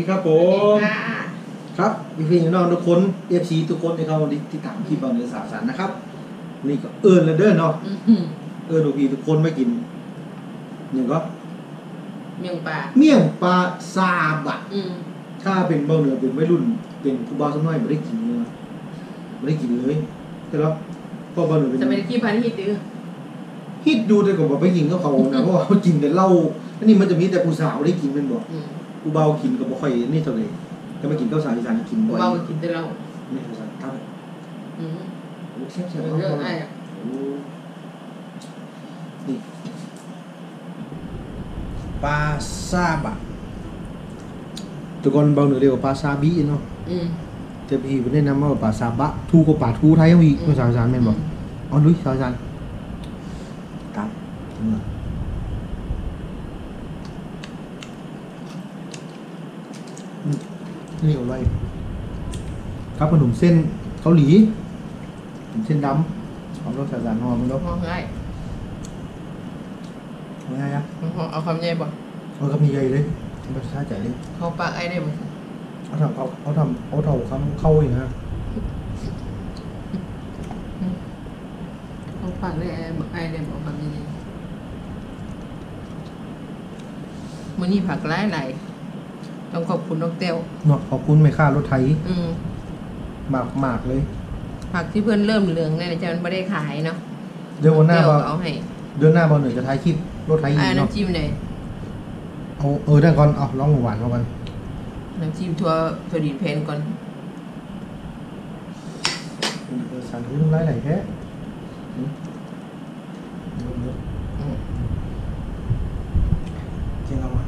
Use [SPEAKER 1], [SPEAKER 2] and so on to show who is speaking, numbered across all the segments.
[SPEAKER 1] วัสดีครับผม
[SPEAKER 2] ค่ะ
[SPEAKER 1] ครับพี่พี่น้องทุกคนเอฟซีทุกคนที่เขาที่ตามคลิปเราเนื้อสาสารนะครับ นี่ก็เอิญแล้วเด้อเนาะ
[SPEAKER 2] อื้อหือ
[SPEAKER 1] เอิญทุกพี่ทุกคนไม่กินอย่างก็
[SPEAKER 2] เมียงป่า
[SPEAKER 1] เมี่ยงปลาซาบะ
[SPEAKER 2] อืม
[SPEAKER 1] ถ้าเป็นเบาเหนือเป็นวัยรุ่น เป็นครูบาสมัยไม่ได้กินเลยนะไม่ได้กินเลยใช่แล้วเพราะเบาเหนือเป็น
[SPEAKER 2] จะเป็นขี้พันฮิตดื้อ
[SPEAKER 1] ฮิตดูแต่ก็บอกไปกินก็เขานะเพราะว่าเขากินแต่เหล้าอันนี้มันจะมีแต่ผู้สาวได้กินเป็นบอก
[SPEAKER 2] อืม
[SPEAKER 1] กูเบากินก็บ่ค่อยนี่เท่าไหร่ก็มากินข้าวสารอีสานกินบ่อย
[SPEAKER 2] เบากินแต่เรา
[SPEAKER 1] นี่ข้าวสารครับ
[SPEAKER 2] อืม
[SPEAKER 1] โอ้แซ่บแซ่บ
[SPEAKER 2] เรื่องไอ้อะ
[SPEAKER 1] โอ้นี่ปลาซาบะแตะกอนเบาเหนือเรียกว่าปลาซาบิเนาะ
[SPEAKER 2] อืม
[SPEAKER 1] แต่พี่เพิ่นแนะนำว่าปลาซาบะถูกกว่าปลาทูไทยเอาอีกภาษาอีสานแม่นบ่อ๋อดุยภาษาอีสานครับอืมอืม นี่เอาไว้ครับขนมเส้นเกาหลีขนมเส้นดำของรสชาติหอมมั้ยเนาะ
[SPEAKER 2] ห้องง่าย
[SPEAKER 1] ง่ายอะ
[SPEAKER 2] ห้องเอาคำใหญ่บ่
[SPEAKER 1] เอาก็มีใหญ่เลยภาษาใจเลย
[SPEAKER 2] เขาปากไอ้ได้บ่
[SPEAKER 1] เอาทำเอาเอาทำเอาเท่าคำเข้าอีกนะ
[SPEAKER 2] เขาปากได้ไอ้บ่ไอ้ได้บ่คำใหญ่มื้อนี้ผักหลายหลายๆ ต้องขอบคุณน้องเต้ว
[SPEAKER 1] เนาะขอบคุณแม่ค้ารถไทย
[SPEAKER 2] อืม
[SPEAKER 1] มากมากๆเลย
[SPEAKER 2] ผักที่เพื่อนเริ่มเหลืองเนี่ยจะมันไม่ได้ขายเนาะ
[SPEAKER 1] เดือนวันหน้า
[SPEAKER 2] เต้ว
[SPEAKER 1] บ่
[SPEAKER 2] ก็เอาให้
[SPEAKER 1] เดือนหน้าบ่หนึ่งจะท้ายคลิปรถไทยอี
[SPEAKER 2] อ่าก
[SPEAKER 1] เนาะ
[SPEAKER 2] น้ำจิ้มเลย
[SPEAKER 1] เอาเออได้ก่อนเอาลองหวานมาก่อน
[SPEAKER 2] น้ำจิ้มทั่วทั่วดินเพนก่อน
[SPEAKER 1] เออสารทุนไล่ไหลแท้อืมเยอะ
[SPEAKER 2] อืม
[SPEAKER 1] ๆเจียงเอามา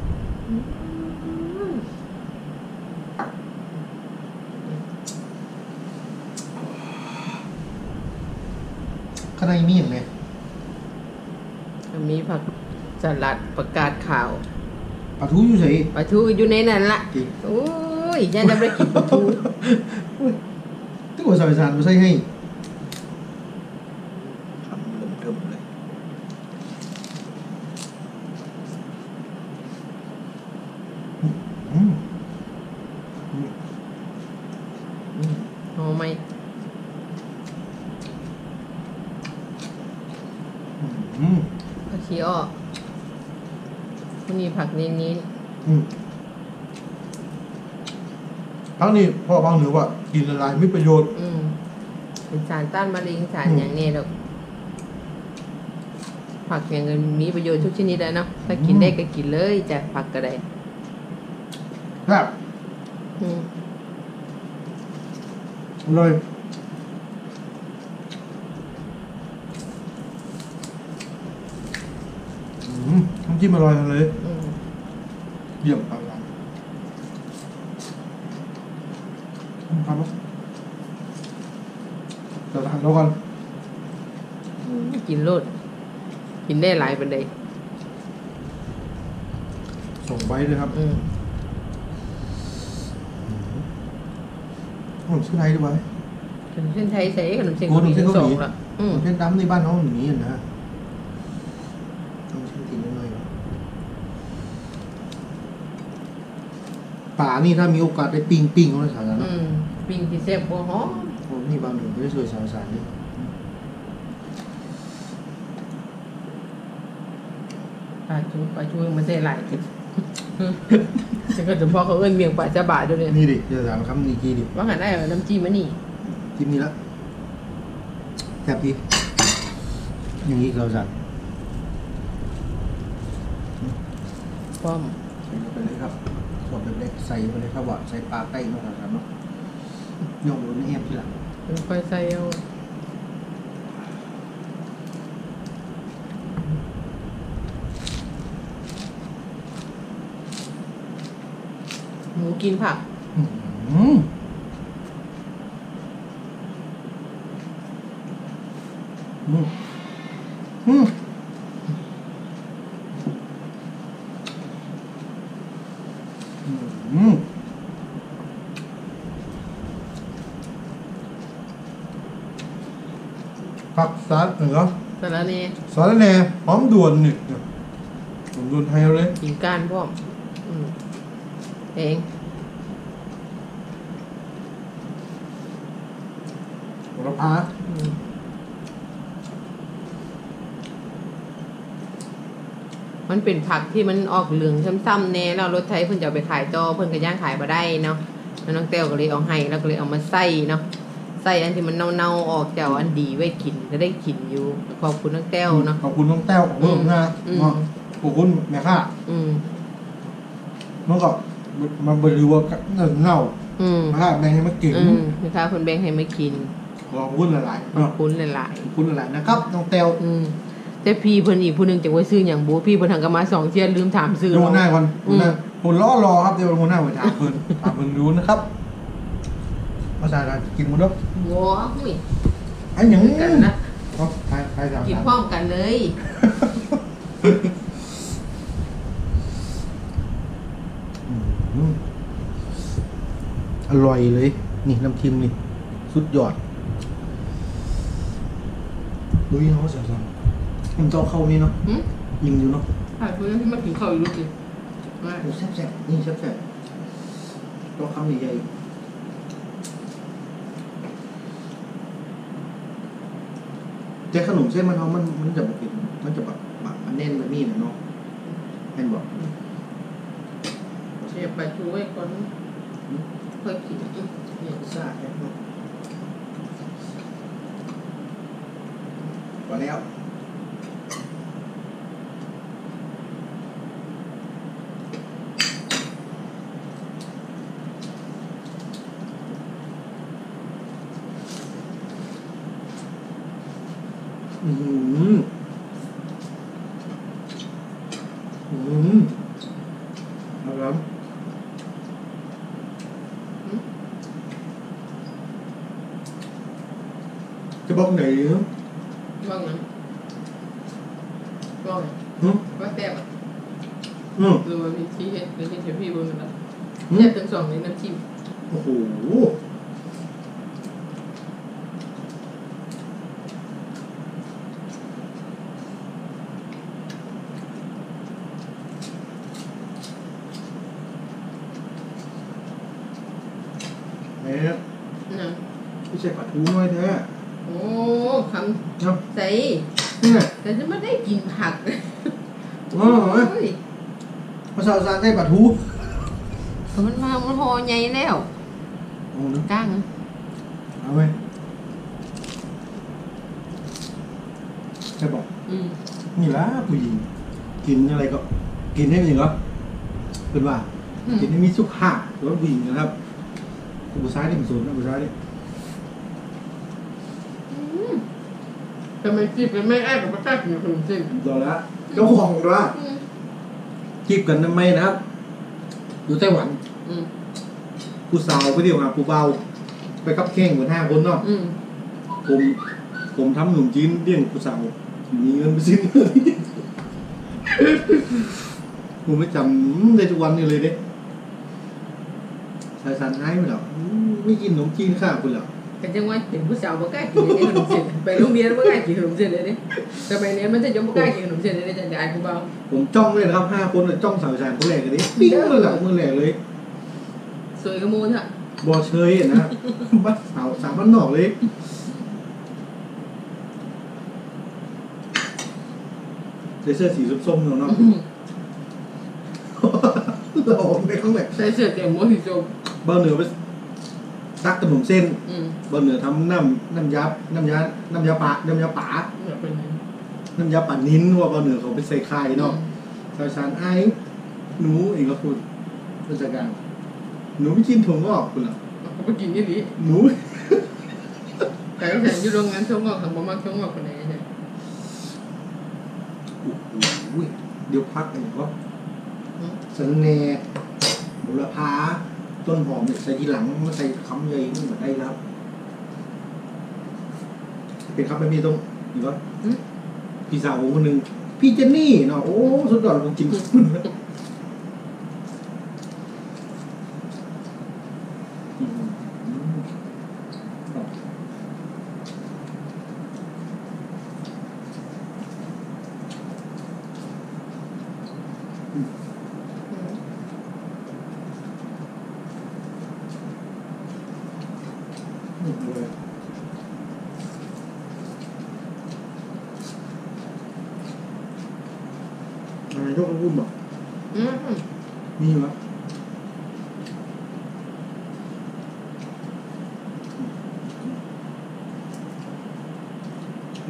[SPEAKER 1] ข้างในมีอย่างไร
[SPEAKER 2] มีผักสลัดประกาศข่าว
[SPEAKER 1] ปลาทูอยู่ใส่
[SPEAKER 2] ปลาทูอยู่ในนั้นละ
[SPEAKER 1] จริง
[SPEAKER 2] โอ้ยยันจะไปกินปลาทู
[SPEAKER 1] ที่ว่าซอยสารมาใส่ให้ทำเริ่มเทิมเลยอืมอืมอืม
[SPEAKER 2] หอมไหม
[SPEAKER 1] อืม
[SPEAKER 2] ผักชีอ้อมีผักนี้นี้
[SPEAKER 1] อืมทั้งนี้พ่อ บางหรือว่ากินละลายไม่ประโยชน์
[SPEAKER 2] อืมเป็นสารต้านมะเร็งสาร
[SPEAKER 1] อืม
[SPEAKER 2] อย่างนี้หรอกผักอย่างเงินมีประโยชน์ทุกชนิดเลยเนาะถ้ากิน
[SPEAKER 1] อืม
[SPEAKER 2] ได้ก็กินเลยจ้ะผักก็ได้
[SPEAKER 1] ครับ
[SPEAKER 2] อืม
[SPEAKER 1] เลยอืมน้ำจิ้มอร่อยจังเลย
[SPEAKER 2] อืม
[SPEAKER 1] เยี่ยมครับ ครับเดี๋ยวทานแล้วกัน
[SPEAKER 2] กินโลด กินได้หลายเป็นใด
[SPEAKER 1] ส่งไปเลยครับ
[SPEAKER 2] อืม
[SPEAKER 1] ขนมชื่อไทยด้วย
[SPEAKER 2] ขนมเส้นไทยใส่ขนมเส้น
[SPEAKER 1] โอ้ขนมเส้นเกาหลี
[SPEAKER 2] สองละอืม
[SPEAKER 1] เส้นดำในบ้านเขาอย่างนี้นะต้องเส้นตีนหน่อยป่านี่ถ้ามีโอกาสได้ปิ้งปิ้งเขาเลยสารนะ
[SPEAKER 2] อืม ปิ้งที่แซ่บบัวหอม
[SPEAKER 1] ผมนี่บางหนึ่งไม่ได้ช่วยสาวสารนี่
[SPEAKER 2] ปลาชูปลาชูมันใส่หลายกินฉันก็จะพอเขาเอิ้นเมียงปลาจะบาดด้วยเนี่ย
[SPEAKER 1] นี่ดิเดี๋ยวสามคำนี่กี่ดิ
[SPEAKER 2] ว่าหันได้เอาน้ำจิ้มมานี่
[SPEAKER 1] จิ้มนี่ละแซ่บดีอย่างนี้เราจะ
[SPEAKER 2] พร้อม
[SPEAKER 1] ใส่ไปเลยครับส่วนเล็กๆใส่ไปเลยครับว่าใส่ปลาใต้มาครับเนาะ โยงลงในแอมทีหลัง
[SPEAKER 2] ค่อยใส่เอาหมูกินผัก
[SPEAKER 1] อืมอืมอืมอืม ผักสารเหนือ
[SPEAKER 2] สารเน
[SPEAKER 1] สารเนหอมด่วนหนึ่หอมด่วนไทยเลย
[SPEAKER 2] กินก้านพ่อเอง
[SPEAKER 1] รพา
[SPEAKER 2] มันเป็นผักที่มันออกเหลืองซ้ำๆแน่เรารถไทยเพิ่นจะไปขายตอเพิ่นก็ย่างขายมาได้เนาะแล้วน้องเต้วก็เลยเอาให้แล้วก็เลยเอามาใส่เนาะ ใส่อันที่มันเน่าๆออกจากอันดีไว้กินก็ได้กินอยู่ ขอบคุณน้องแต้วเนาะ
[SPEAKER 1] ขอบคุณน้องแต้วของเพิ่มนะ
[SPEAKER 2] อืม
[SPEAKER 1] เนาะขอบคุณแม่ค่ะ
[SPEAKER 2] อืม
[SPEAKER 1] มันก็มันบริวารเงินเน่า
[SPEAKER 2] อืม
[SPEAKER 1] แม่ค่ะแม่ให้มากิน
[SPEAKER 2] อืมนะคะคนแบ่งให้ไม่กิน
[SPEAKER 1] ขอบคุณหลายๆ
[SPEAKER 2] ขอ
[SPEAKER 1] เนาะ
[SPEAKER 2] บคุณหลาย
[SPEAKER 1] ขอบคุณหลายๆนะครับน้องแต้ว
[SPEAKER 2] ๆอืมแต่พี่เพิ่นอีกผู้หนึงจังว่าซื้อหยังบ่พี่เพิ่นทางก็มาสองเที่ยลืมถามซื้อ
[SPEAKER 1] เดี๋ยวหัวหน้า
[SPEAKER 2] เนาะ
[SPEAKER 1] ก่อน
[SPEAKER 2] อื
[SPEAKER 1] หัว
[SPEAKER 2] ม
[SPEAKER 1] หน้าผมล้อรอครับเดี๋ยวหัวหน้าไปถามเพิ่นถามเพิ่นรู้นะครับ ภาษาอะไรกินหมดแล้ว
[SPEAKER 2] โว้หุ้ย
[SPEAKER 1] ไอ้หยัง
[SPEAKER 2] กันนะ
[SPEAKER 1] เอาใครใครถาม
[SPEAKER 2] กินพร้อมกันเลย
[SPEAKER 1] อืมอร่อยเลย นี่น้ำทิมนี่ สุดยอดดูยี่ห้อเสียสังมันจะเอาเข้านี่เนาะ
[SPEAKER 2] หึ
[SPEAKER 1] ยิงอยู่เนาะ
[SPEAKER 2] ใช่เพิ่นที่มากินข้าวอยู่รู้สิว่า
[SPEAKER 1] โอ้แซ่บๆนี่แซ่บๆต้องคำใหญ่ๆ แต่ขนมเส้นมันเขามันมันจะแบบเป็นมันจะแบบแบบมันแน่นแบบนี้นะเนาะแน่นบอก
[SPEAKER 2] เชฟไปช่วยคนค่อยกินอืมเนี่ย
[SPEAKER 1] ซ่าแค่เนาะพอแล้วอืมอืมเอาละจะบ อกไหนเนาะ
[SPEAKER 2] ว่างนั้นว่างไง
[SPEAKER 1] อืม
[SPEAKER 2] ว่าแซ่บอะ
[SPEAKER 1] อืม
[SPEAKER 2] หรือว่ามีที่เฮ็ดหรือมีเชฟพี่เบิ่งกันละ
[SPEAKER 1] อื
[SPEAKER 2] แซ่
[SPEAKER 1] ม
[SPEAKER 2] บทั้งสองในน้ำจิ้ม
[SPEAKER 1] โอ้โหเนี่ย
[SPEAKER 2] นะ
[SPEAKER 1] ไม่ใช่ปลาทูน้อยแท้
[SPEAKER 2] โอ้ค
[SPEAKER 1] เนาะำ
[SPEAKER 2] ใส
[SPEAKER 1] เนี่ย
[SPEAKER 2] แต่จะไม่ได้กินผัก
[SPEAKER 1] โอ้ย
[SPEAKER 2] โอ้ย
[SPEAKER 1] ภาษาซานได้ปลาทู
[SPEAKER 2] มันมามันห่อใหญ่แล้ว
[SPEAKER 1] เอาเนาะ
[SPEAKER 2] ก้าง
[SPEAKER 1] เอาไหมใช่บอก
[SPEAKER 2] อืม
[SPEAKER 1] นี่ละผู้หญิงกินอะไรก็ กินให้ผู้หญิงก็เป็นว่า กินให้มีสุขภาพหรือว่าผู้หญิงนะครับผู้ชายที่มันสูงนะผู้ชายนี่
[SPEAKER 2] ทำไมจีบเป็นไม่แอบกับไม่กล้ากินขนมจีบ
[SPEAKER 1] รอละเจ้าของด้วย
[SPEAKER 2] อืม
[SPEAKER 1] จีบกันทำไมนะครับอยู่ไต้หวัน
[SPEAKER 2] อืม
[SPEAKER 1] ผู้สาวไปเดียวหาผู้เบาไปกับแข่งเหมือนห้าคนเนาะ
[SPEAKER 2] อืม
[SPEAKER 1] ผมผมทำหนุ่มจีนเลี้ยงผู้สาวมีเงินไปสิ้นเลยผมไม่จำได้ทุกวันนี้เลยเด้สายสารหายไปแล้วอืมไม่กินขนมจีนข้าวคุณเหรอ
[SPEAKER 2] แต่จังว่าเป็นผู้สาวบ่กล้ากินขนมจีนไปโรงเรียนบ่กล้ากินขนมจีนเลยเนี่ยสมัยนี้มันจะยังบ่กล้ากินขนมจีนเลยจะอายผู้เบา
[SPEAKER 1] ผมจ้องเลยนะครับห้าคนจ้องสาวสารคนแรกกันดิปิ้งเลยหละมือแรกเลย
[SPEAKER 2] สวยกระมูลอะ
[SPEAKER 1] บอเชยนะบ้าสาวสามพันนอกเลยใส่เสื้อสีส้มๆเนาะเนาะเราอกไปข้างแบบ
[SPEAKER 2] ใส่เสื้อแจ่มโมสีส้ม
[SPEAKER 1] เบาเหนือไป ซักขนมเส้น
[SPEAKER 2] อืม
[SPEAKER 1] เบาเหนือทำน้ำน้ำยาน้ำยาน้ำยาปลาน้ำยาป่า
[SPEAKER 2] แบบเป็นไง
[SPEAKER 1] น้ำยาป่านิ้นว่าเบาเหนือเขาไปใส่ไข่เนาะสาวสารไอ้หนูเองก็คุณราชการหนูไม่กินถั่วงอกคุณเหรอ
[SPEAKER 2] เขาไปกินนี่ดิ
[SPEAKER 1] หนู
[SPEAKER 2] แต่ก็ฉันอยู่โรงงานช่วงงอกทำบ่มักช่วงงอกคนไหนใช่
[SPEAKER 1] โอ้โหเดี๋ยวพักหน่อยก็สันแหน่บุรพา ต้นหอมเนี่ยใส่ทีหลังมาใส่คำใหญ่นี่มาได้แล้วเป็นครับไม่มีตรงอีกวะพี่สาวผมคนหนึ่งพี่เจนนี่เนาะโอ้สุดยอดผมกินคุณนะอืมอืมครับอืมเลย นายกก็พูดบอก
[SPEAKER 2] อืม
[SPEAKER 1] มีวะ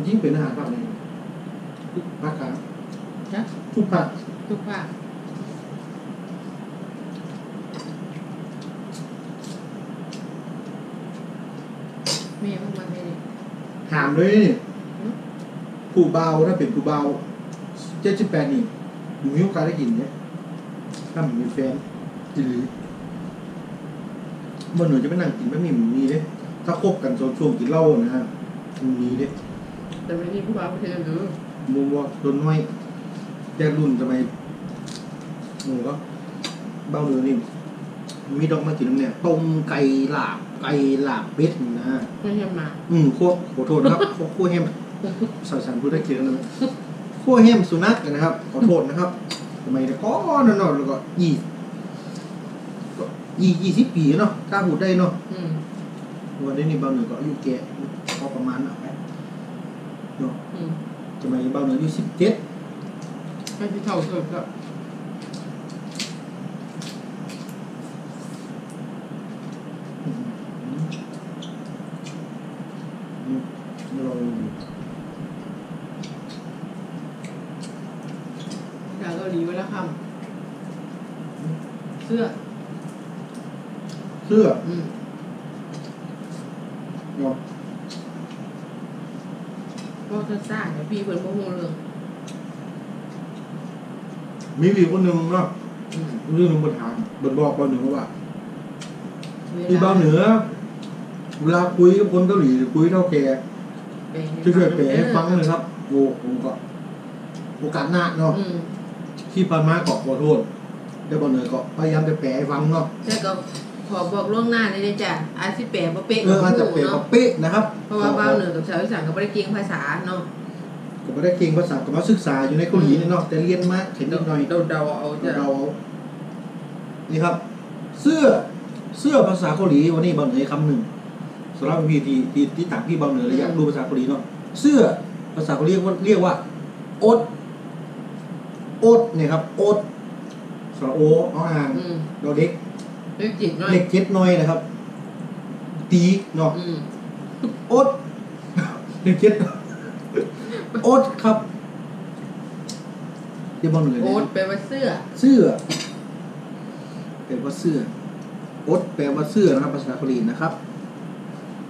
[SPEAKER 1] จริงเป็นอาหารภาคไหนภาคกลาง
[SPEAKER 2] นะ
[SPEAKER 1] ทุกภาค
[SPEAKER 2] ทุกภาคแม่มันมาให้นี่
[SPEAKER 1] ถามเลยนี่
[SPEAKER 2] อืม
[SPEAKER 1] ผู้เบาถ้าเป็นผู้เบาเจ็ดสิบแปดนี่อยู่มีโอกาสได้กินเนี่ยถ้าผมมีแฟนหรือมันหนูจะไม่นั่งกินไม่มีมันมีเด้ถ้าคบกันช่วงๆกินเหล้านะฮะมันมีเด้
[SPEAKER 2] แต่ไม่มีผู้บ่าวผู้ชายหรือ
[SPEAKER 1] มุมว่าโดนน้อย แยกรุ่นทำไมหนูก็เบ้าเรือนี่มีดอกมากินน้ำเนี่ยต้มไก่ลาบไก่ลาบเป็ดนะฮะ
[SPEAKER 2] ไม่ใช่มา
[SPEAKER 1] อืมขั้วขอโทษนะครับขั้วขั้วแฮมสาวสันพูดได้เกี่ยวนะขั้วแฮมสุนัขนะครับขอโทษนะครับทำไมแต่ก็นอนๆแล้วก็ยี่ก็ยี่ยี่สิบปีเนาะกล้าพูดได้เนาะ
[SPEAKER 2] อืม
[SPEAKER 1] วันนี้นี่เบาเหนือก็อายุแก่พอประมาณนั้นไปเนาะ
[SPEAKER 2] อืม
[SPEAKER 1] ทำไมเบาเหนืออายุสิบเจ็ด
[SPEAKER 2] ไม่ใช่เท่าเกิดก็
[SPEAKER 1] เรา
[SPEAKER 2] อยากเกาหลีเวลาคำเสื้อ
[SPEAKER 1] เสื้อ
[SPEAKER 2] อืม
[SPEAKER 1] เนาะ
[SPEAKER 2] ก็จะซ่าเดี๋ยวพี่เพิ่นบ่ฮู้เรื่อง
[SPEAKER 1] มีวีคนหนึ่งเนาะ
[SPEAKER 2] อืม
[SPEAKER 1] เรื่องหนึงบนถาม บนบอกเบาเหนือว่า
[SPEAKER 2] เว
[SPEAKER 1] ที่
[SPEAKER 2] ลา
[SPEAKER 1] เบาเหนือเวลาคุยกับคนเกาหลีหรือคุยเท่าแก่
[SPEAKER 2] แปลให้
[SPEAKER 1] ช่วยๆแปลให้ฟัง
[SPEAKER 2] เด้อ
[SPEAKER 1] เลยครับโอ้ผมก็โอกาสหน้าเนาะ
[SPEAKER 2] อืม
[SPEAKER 1] ที่ปานมาเกาะขอโทษแล้วเบาเหนือก็พยายามจะแปลให้ฟังเนาะ
[SPEAKER 2] แต่ก็ขอบอกล่วงหน้านี่นะจ้ะอาจสิแปลบ่เป๊ะ
[SPEAKER 1] เอออาจจะแปล
[SPEAKER 2] เนาะ
[SPEAKER 1] กับเป๊ะนะครับ
[SPEAKER 2] เพราะว่าบ้าวเหนือกับชาวอีสานก็บ่ได้เก่งภาษาเนาะ
[SPEAKER 1] ก็ไม่ได้เก่งภาษาก็มาศึกษาอยู่ในเกาหลีนี่เนาะแต่เรียนมาเห็นนิดหน่อย
[SPEAKER 2] เดาๆเอาจ้ะ
[SPEAKER 1] เรานี่ครับ เสื้อเสื้อภาษาเกาหลีวันนี้บางเหนือคำหนึ่งสำหรับพี่ที่ที่ที่ถามพี่บางเหนือเลยอยากรู้ภาษาเกาหลีเนาะเสื้อภาษาเกาหลีเรียกว่าเรียกว่าโอ๊ตโอ๊ตเนี่ยครับโอ๊ตสระโอเอาอ่าง
[SPEAKER 2] อืม
[SPEAKER 1] เราเด็ก
[SPEAKER 2] เล็กจิตหน่อย
[SPEAKER 1] เล็กเจ็ดน้อยนะครับ ตีเนาะ
[SPEAKER 2] อืม
[SPEAKER 1] โอ๊ตเล็กเจ็ดโอ๊ตครับเดี๋ยวบางเหนือ
[SPEAKER 2] โอ๊
[SPEAKER 1] เนี่ย
[SPEAKER 2] ตแปลว่าเสื้อ
[SPEAKER 1] เสื้อแป ลว่าเสื้อโอ๊ตแปลว่าเสื้อนะครับภาษาเกาหลีนะครับ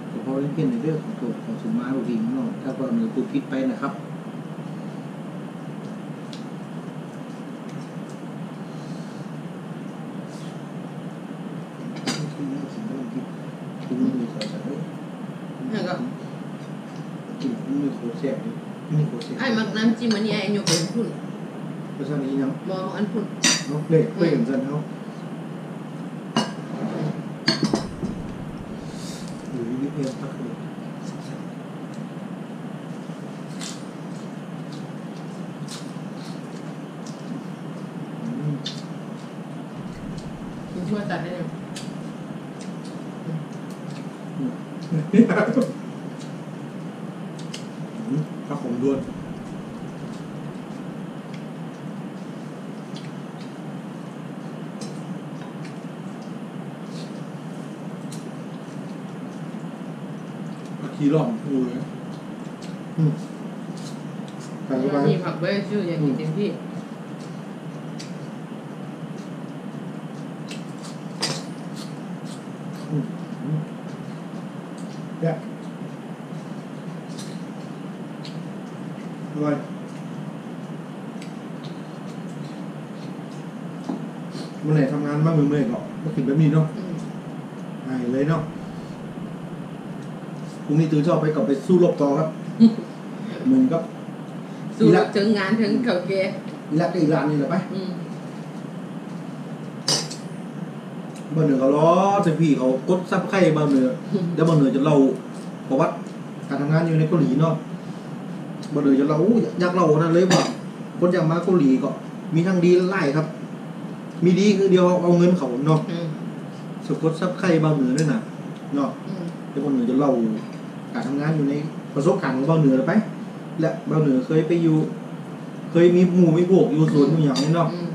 [SPEAKER 1] ขอพอเพี้ยนในเรื่องของตัวของสุมาบางทีน้องถ้าเราเนื้อปูพิษไปนะครับกินมือขอจับเลยกินมือโคเสียบมือโคเสียบ
[SPEAKER 2] ไอ้มักน้ำจิ้มอันนี้ไอ้ยกเป็นพุ่น
[SPEAKER 1] ภาษานี้ยัง
[SPEAKER 2] มองอันพุ่น
[SPEAKER 1] เนาะเลยเพื่อนกันเนาะหรือวิเพียนพักเลย
[SPEAKER 2] กิน ชั่วตัดได้เลย
[SPEAKER 1] ถ้าผมด้วนผักชีร่องดูเลยอืมใส่เข้าไป
[SPEAKER 2] มีผักไว้ชื่ออย่างกินเต็มที่
[SPEAKER 1] เนี่ยอร่อยเมื่อไหร่ทำงานบ้างเมื่อยๆก็มากินแบบนี้เนาะ
[SPEAKER 2] อืม
[SPEAKER 1] หายเลยเนาะ พรุ่งนี้ตื่นเช้าไปกลับไปสู้รบต่อครับเหมือนกับ
[SPEAKER 2] สู้รบถึงงานถึงเขาแก่
[SPEAKER 1] อิรักกับอิหร่านนี่แหละไป
[SPEAKER 2] อืม
[SPEAKER 1] บ้านเหนือเขาล้อแต่พี่เขากดซับไข่บ้านเหนือแล้วบ้านเหนือจะเล่าประวัติการทำงานอยู่ในเกาหลีเนาะบ้านเหนือจะเล่าอู้อยากเล่านั่นเลยว่าคนอยากมาเกาหลีก็ มีทั้งดีและไล่ครับ มีดีคือเดียวเอาเงินเขาเนาะ
[SPEAKER 2] อืม
[SPEAKER 1] สะกดซับไข่บ้านเหนือด้วยนะเนาะ
[SPEAKER 2] อืม
[SPEAKER 1] แล้วบ้านเหนือจะเล่า การทำงานอยู่ในประสบการณ์ของบ้านเหนือไป และบ้านเหนือเคยไปอยู่ เคยมีหมู่มีพวกอยู่สวนอยู่อย่างนี้เนาะ
[SPEAKER 2] อืม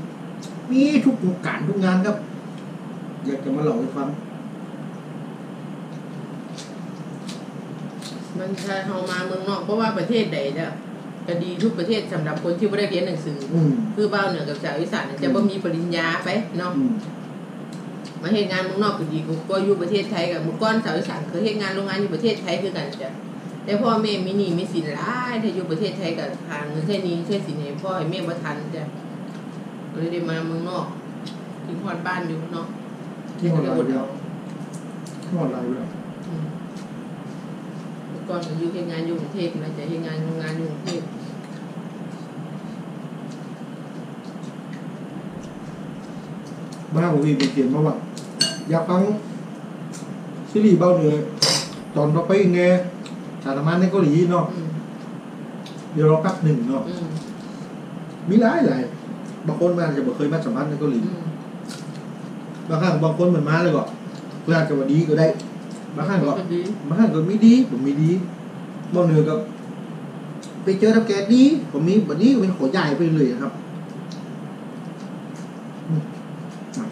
[SPEAKER 1] มีทุกการทุกงานครับ อยากจะมาเล่าให้ฟัง
[SPEAKER 2] มันถ้าเฮามาเมืองนอกเพราะว่าประเทศใดจะก็ดีทุกประเทศสำหรับคนที่บ่ได้เรียนหนังสือ
[SPEAKER 1] อืม
[SPEAKER 2] คือบ้าวเหนือกับชาวอีสานจะบ่มีปริญญาไปเนาะ
[SPEAKER 1] อื ม
[SPEAKER 2] มาเฮ็ดงานเมืองนอกก็ดีกว่าอยู่ประเทศไทยกับเมื่อก่อนชาวอีสานเคยเฮ็ดงานโรงงานอยู่ประเทศไทยคือกันจ้ะแต่พ่อแม่มีหนี้มีสินหลายถ้าอยู่ประเทศไทยก็ทางเงินใช้หนี้ใช้สินให้พ่อให้แม่บ่ทันจ้ะก็เลยได้มาเมืองนอกถึงฮอดบ้านอยู่เนาะ
[SPEAKER 1] ที่หอด
[SPEAKER 2] ก็
[SPEAKER 1] ลาย
[SPEAKER 2] อด
[SPEAKER 1] เดียว
[SPEAKER 2] เอา
[SPEAKER 1] ที่หอดลายเดียว
[SPEAKER 2] อืมเมื่อก่อนก็อยู่เฮ็ดงานอยู่กรุงเทพนะจะเฮ็ดงานโรงงานอยู่กรุงเทพ
[SPEAKER 1] บ้านผมมีเป็นเขียนมาว่า อยากฟังซีรีส์เบ้าเหนือตอนต่อไปไงสารมันในเกาหลีเนาะ
[SPEAKER 2] อืม
[SPEAKER 1] เดี๋ยวรอแป๊บหนึ่งเนาะ
[SPEAKER 2] อืม
[SPEAKER 1] มีหลายหลายบางคนมันอาจจะบ่เคยมาสัมภาษณ์ในเกาหลี
[SPEAKER 2] อืม
[SPEAKER 1] บางครั้งบางคนเหมือนมาเลยก็เพื่อนอาจจะว่าดีก็ได้บางครั้งก็
[SPEAKER 2] ก็ดี
[SPEAKER 1] บางครั้งก็ไม่ดีผมมีดีบางเหนือก็ไปเจอทับแกดีผมมีแบบนี้ก็เป็นขอใหญ่ไปเลยครับอืมอะ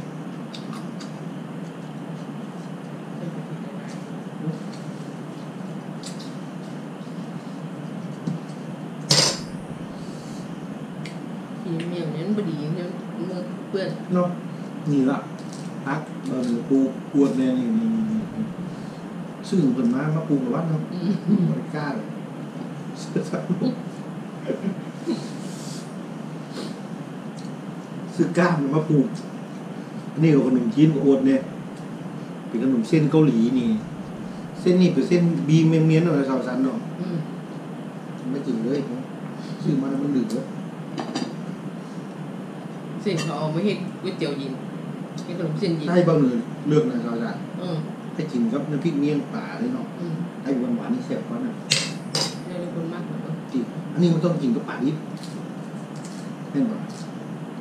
[SPEAKER 2] ทีเมียงนั้นบดีเนี่ยมือเปื้อน
[SPEAKER 1] เนาะนี่ละพักเออปูปวดเนี่ยนี่นี่นี่นี่ ซึ่งเพิ่นมามาปลูกกับวัดเนาะ
[SPEAKER 2] อืม
[SPEAKER 1] บริกล้าเลยเสื้อสักซื้อกล้ามมาปลูกนี่ก็ขนมจีนกับโอดเนี่ยเป็นขนมเส้นเกาหลีนี่ เส้นนี่เป็นเส้นบีเมียนเมียนๆหน่อยสาวสันเนาะ
[SPEAKER 2] อืม
[SPEAKER 1] ไม่จืดเลยซื้อมาแล้วมันดื้อเลย
[SPEAKER 2] เส้นเขาเอามาเฮ็ดก๋วยเตี๋ยวยินเป็นขนมเส้นยิน
[SPEAKER 1] ให้บางเนือเลือกหนะสาวสัน
[SPEAKER 2] อืม
[SPEAKER 1] ให้กินกับน้ำพริกเมี่ยงป่าเลยเนาะ
[SPEAKER 2] อืม
[SPEAKER 1] ให้หวานหวานๆนี่แซ่บกว่านะ
[SPEAKER 2] ได้เป็นคนมากกว่า
[SPEAKER 1] จริงอันนี้มันต้องกินกับป่าดิบเห็นป่ะ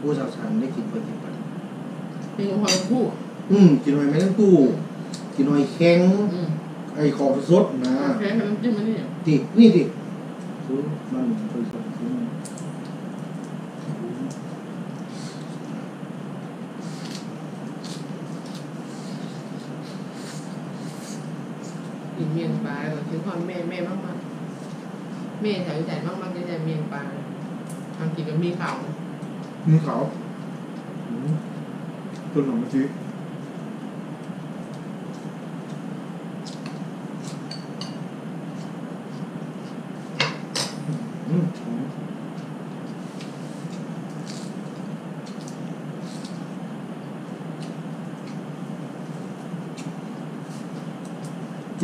[SPEAKER 1] ผู้สาวสันได้กินคนกินป่าดิบ
[SPEAKER 2] เป็นของความพูด
[SPEAKER 1] อืมกินหน่อยไม่ต้องตู้กินหน่อยแข็ง
[SPEAKER 2] อืม
[SPEAKER 1] ไอ้ของสดๆนะ
[SPEAKER 2] โอเคให้มันจิ้มมันนี่
[SPEAKER 1] ดินี่ดิซื้อมันเคยสั่งซื้อมา
[SPEAKER 2] กินเมียง ปลาแบบคือความแม่แม่มากมากแม่แถวใจมากมากๆจะใจเมียงปลาทางกินกับมีเขา
[SPEAKER 1] มีเขาต้นหอมมะชี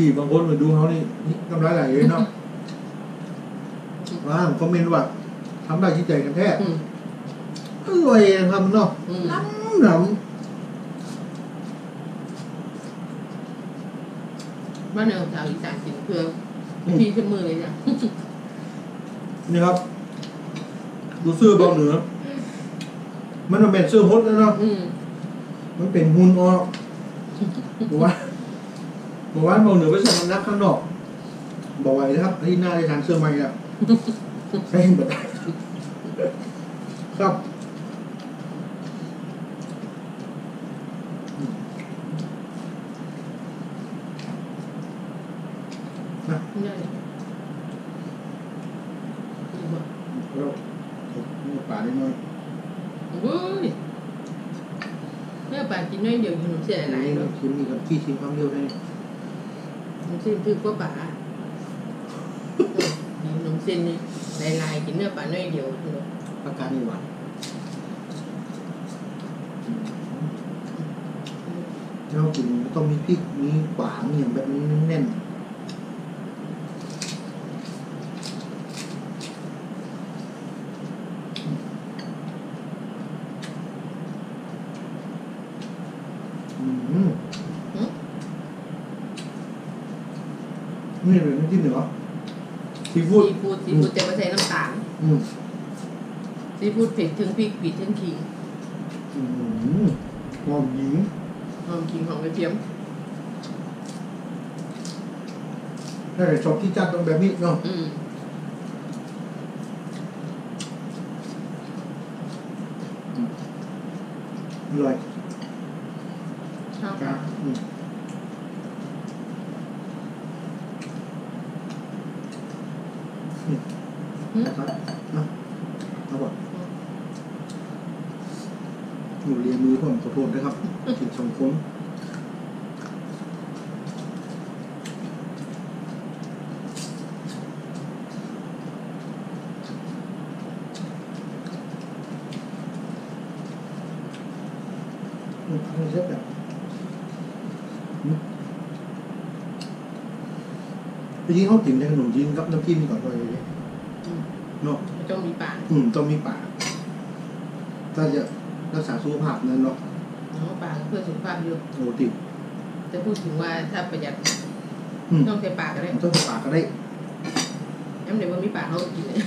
[SPEAKER 1] จีบบางคนมาดูเขานี่นี่กำไรไหลเลยเนาะว่าผมคอมเมนต์ว่าทำได้ชี้ใจกันแท้
[SPEAKER 2] อืม
[SPEAKER 1] อร่อยทำเนาะ
[SPEAKER 2] อืม
[SPEAKER 1] น้ำหน
[SPEAKER 2] บ้านเนือชาวอีสานกินเพื่อพี่ขึ้นมือเลยจ้ะำ
[SPEAKER 1] นี่ครับ ดูเสื้อบอลเหนือ มันมันเป็นเสื้อฮดแล้วเนาะ
[SPEAKER 2] อืม
[SPEAKER 1] มันเป็นหุ่นออกบอกว่า บอกว่าบอลเหนือไปใส่น้ำหนักข้างนอกบอกไว้นะครับอาที่หน้าได้ทานเสื้อใหม่แล้วใช่แบบได้ครับนะ
[SPEAKER 2] นี่เลยนี่บ่
[SPEAKER 1] แล้วนี่ป่าได้น้อย
[SPEAKER 2] โอ้ยเมื่อป่ากินน้อยเดียวขนมเสียหลาย
[SPEAKER 1] นี่
[SPEAKER 2] เนาะ
[SPEAKER 1] ชิมนี่กับที่ชิมความเร็วได้
[SPEAKER 2] ขนมเส้นคือกว่าป่ากินขนมเส้นนี่หลายๆกินเนื้อป่าน้อยเดียวเนาะ
[SPEAKER 1] การนี่หวานเรากินต้องมีพริกมีขวางอย่างแบบนี้แน่นมนี่เลยน้ำ จิ้มเหนือซีฟู้ด
[SPEAKER 2] ซีฟู้ดซีฟู้ดจะไม่ใส่น้ำตาล
[SPEAKER 1] อืม
[SPEAKER 2] ซีฟู้ดเผ็ดถึงพริกผิดถึงขิง
[SPEAKER 1] อืมหอมหญิง
[SPEAKER 2] หอมขิงหอมกระเทียม
[SPEAKER 1] ถ้าใครชอบที่จัดต้องแบบนี้เนาะ
[SPEAKER 2] อืม
[SPEAKER 1] อร่อย
[SPEAKER 2] ชอบ
[SPEAKER 1] ครับอืม
[SPEAKER 2] อืม
[SPEAKER 1] ครับนะเอาบ่หนูเรียนมือผมขอโทษนะครับกินสองคนอืมเอาเชฟแบบอืมจริงๆเขากินในขนมจีนกับน้ำจิ้มก่อนเลย
[SPEAKER 2] อืม
[SPEAKER 1] เนาะ
[SPEAKER 2] ไม่ต้ องมีปาก
[SPEAKER 1] อืม ต้องมีปากถ้าจะรักษาสุขภาพนั้นเนาะ
[SPEAKER 2] เนาะปากเพื่อสุขภาพอยู่
[SPEAKER 1] โอ้ติ
[SPEAKER 2] จะพูดถึงว่าถ้าประหยัด
[SPEAKER 1] อืม
[SPEAKER 2] ต้องใช้ปากก็ได้
[SPEAKER 1] มันต้องใส่ปากก็ได้
[SPEAKER 2] น้ำเดี๋ยวมันมีปากเขากินเลย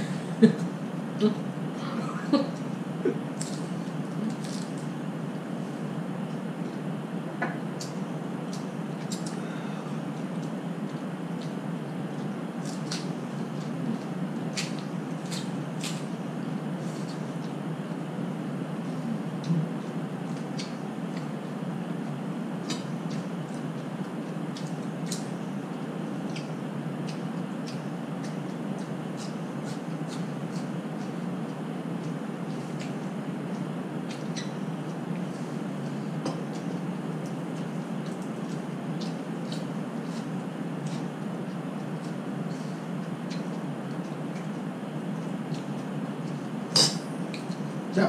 [SPEAKER 1] จะ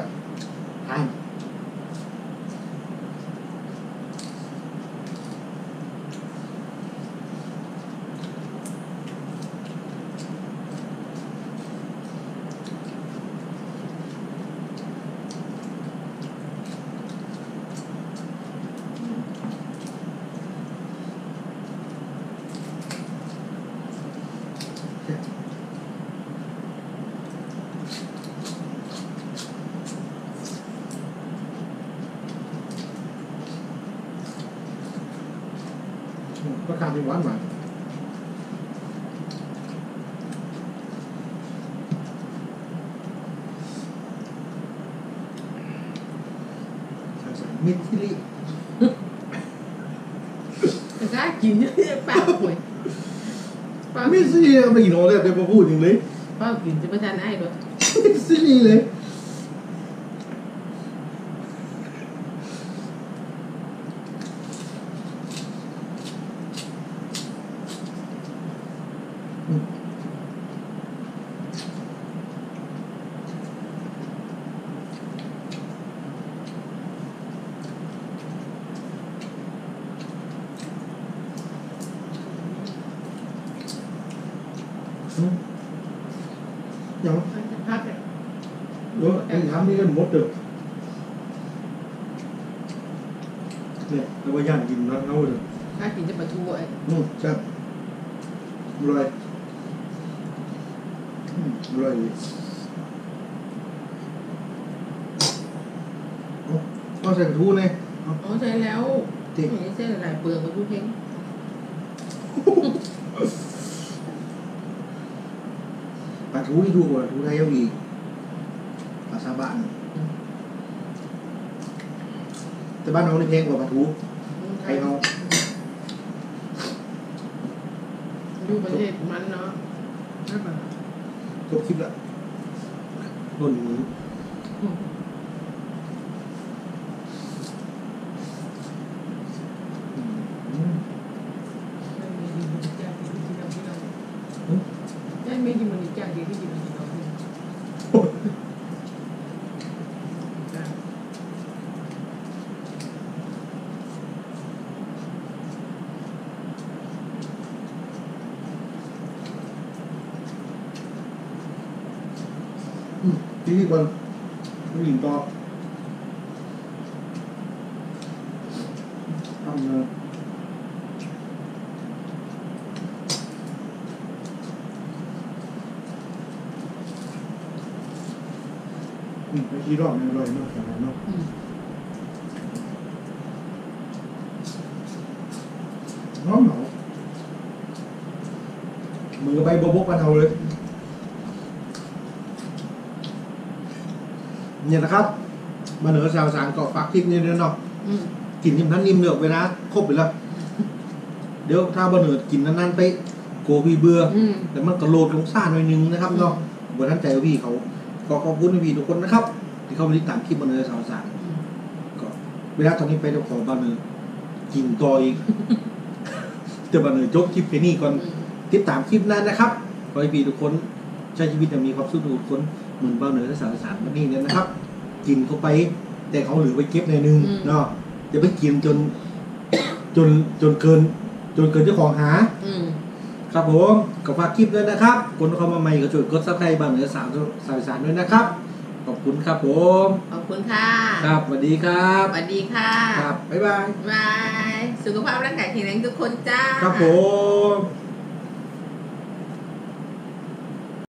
[SPEAKER 1] ทาน ก็ทานเป็นหวานหวานใส่ใส่มิดซิลี่
[SPEAKER 2] แต่กล้ากินเนี่ยปากห่วยปาก
[SPEAKER 1] มิดซิลี่ไม่กินโอ้เลยเดี๋ยวมาพูดจริงเลย
[SPEAKER 2] ปากกินจะประทานไอ้ด้วย
[SPEAKER 1] มิดซิลี่เลยอืมอืมยัง
[SPEAKER 2] มันจะพักเลย
[SPEAKER 1] เดี๋ยวไอ้ทำนี่กันหมดเด้อเนี่ยแล้วก็ย่างกินแล้วเอาเลย
[SPEAKER 2] กล้ากินจะประทูไอ้
[SPEAKER 1] อืมแซ่บอร่อยอืมอร่อยดีเอา เอาใส่กระทู้เลยเอา
[SPEAKER 2] อ๋อใช่แล้ว
[SPEAKER 1] จริง
[SPEAKER 2] ไม่ใช่หลายเปลือกกับทุกเพลง
[SPEAKER 1] ปลาทูที่ดูกว่าปลาทูไทยเอาอีกปลาซาบะน่ะแต่บ้านเรานี่แพงกว่าปลาทูไทยเรา
[SPEAKER 2] ดูประเทศมันเนาะน่าปะ
[SPEAKER 1] จบคลิปละหล่นมืออืม
[SPEAKER 2] ได้ไม่กินมันจากที่ที่กินมันเรา
[SPEAKER 1] อืม ทีนี้ก่อนผู้หญิงต่อทำเลยอืมไปที่รอบนี้อร่อยมากแข็งแรงเนาะน้องเหนามือใบบกกันเอาเลย เนี่ยนะครับ มาเหนือสาวสารก็ฝากคลิปนี้ด้วยเนาะ
[SPEAKER 2] อืม
[SPEAKER 1] กินนิ่มท่านนิ่มเลือกเวลาครบไปแล้วเดี๋ยวถ้าบ่เหนือกินนานๆไปโกวีเบื่อ
[SPEAKER 2] อืม
[SPEAKER 1] แต่มันก็โหลดลงซ่าหน่อยนึงนะครับเนาะบนท่านใจพี่เขาขอขอบคุณพี่ทุกคนนะครับ ที่เข้ามาติดตามคลิปมาเนือสาวสารก็เวลาตอนนี้ไปเดี๋ยวขอบาเนือกินต่ออีกเดี๋ยวบาเนือจบคลิปแค่นี้ก่อน
[SPEAKER 2] อืม
[SPEAKER 1] ติดตามคลิปหนั้นนะครับขอให้พี่ทุกคนใช้ชีวิตอย่างมีความสุขทุกคนเหมือนเบาเหนือและสารสารวันนี้เนี่ยนะครับ กินเข้าไป แต่เขาเหลือไว้เก็บในอยนึงเนาะจะไปกินจน จนจนเกิน จนเกินเจ้าของหา
[SPEAKER 2] อืม
[SPEAKER 1] ครับผมก็ฝากคลิปด้วยนะครับ คนเข้ามาใหม่ก็ช่วยกดซับสไครต์บ้านเหนือสาวสารสารด้วยนะครับ ขอบคุณครับผม
[SPEAKER 2] ขอบคุณค่ะ
[SPEAKER 1] ครับสวัสดีครับ
[SPEAKER 2] สวัสดีค่ะ
[SPEAKER 1] ครับบ๊ายบาย
[SPEAKER 2] บาย สุขภาพร่างกายแข็งแรงทุกคนจ้า
[SPEAKER 1] ครับผม